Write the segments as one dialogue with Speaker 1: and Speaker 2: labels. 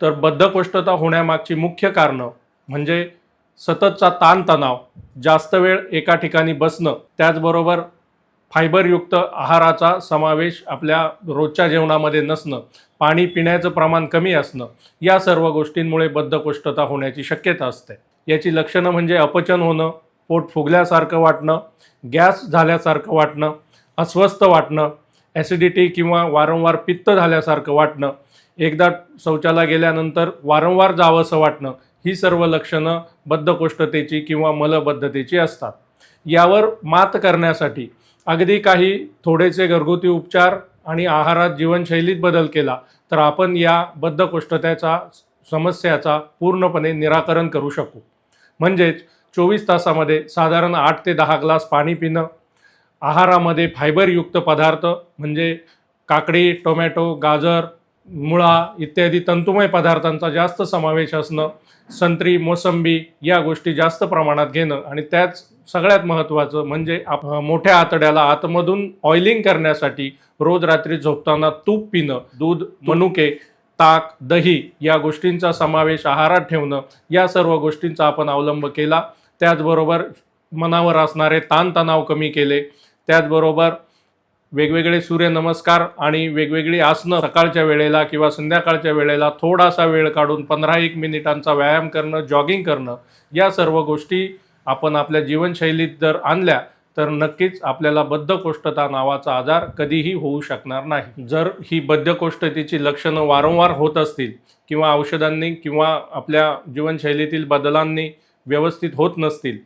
Speaker 1: तर बद्धकोष्ठता होण्यामागची मुख्य कारणं म्हणजे सततचा ताणतणाव जास्त वेळ एका ठिकाणी बसणं त्याचबरोबर फायबरयुक्त आहाराचा समावेश आपल्या रोजच्या जेवणामध्ये नसणं पाणी पिण्याचं प्रमाण कमी असणं या सर्व गोष्टींमुळे बद्धकोष्ठता होण्याची शक्यता असते. याची लक्षणं म्हणजे अपचन होणं पोट फुगल्यासारखं वाटणं गॅस झाल्यासारखं वाटणं अस्वस्थ वाटणं ॲसिडिटी किंवा वारंवार पित्त झाल्यासारखं वाटणं एकदा शौचाला गेल्यानंतर वारंवार जावंसं वाटणं ही सर्व लक्षणं बद्धकोष्ठतेची किंवा मलबद्धतेची असतात. यावर मात करण्यासाठी अगदी काही थोडेसे घरगुती उपचार आणि आहारात जीवनशैलीत बदल केला तर आपण या बद्धकोष्ठतेचा समस्याचा पूर्णपणे निराकरण करू शकू. म्हणजेच चोवीस तासामध्ये साधारण आठ ते दहा ग्लास पाणी पिणं आहारामध्ये फायबरयुक्त पदार्थ म्हणजे काकडी टोमॅटो गाजर मुळा इत्यादी तंतुमय पदार्थांचा जास्त समावेश असणं संत्री मोसंबी या गोष्टी जास्त प्रमाणात घेणं आणि त्याच सगळ्यात महत्त्वाचं म्हणजे आप मोठ्या आतड्याला आतमधून ऑइलिंग करण्यासाठी रोज रात्री झोपताना तूप पिणं दूध मनुके ताक दही या गोष्टींचा समावेश आहारात ठेवणं या सर्व गोष्टींचा आपण अवलंब केला. त्याचबरोबर मनावर असणारे ताणतणाव कमी केले. त्याचबरोबर वेगवेगळे सूर्यनमस्कार आणि वेगवेगळी आसनं सकाळच्या वेळेला किंवा संध्याकाळच्या वेळेला थोडासा वेळ काढून पंधरा एक मिनिटांचा व्यायाम करणं जॉगिंग करणं या सर्व गोष्टी आपण आपल्या जीवनशैलीत जर आणल्या तर नक्कीच आपल्याला बद्धकोष्ठता नावाचा आजार कधीही होऊ शकणार नाही. जर ही बद्धकोष्ठतेची लक्षणं वारंवार होत असतील किंवा औषधांनी किंवा आपल्या जीवनशैलीतील बदलांनी व्यवस्थित होत नसतील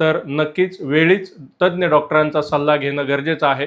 Speaker 1: तर नक्कीच वेळीच तज्ज्ञ डॉक्टरांचा सल्ला घेणं गरजेचं आहे.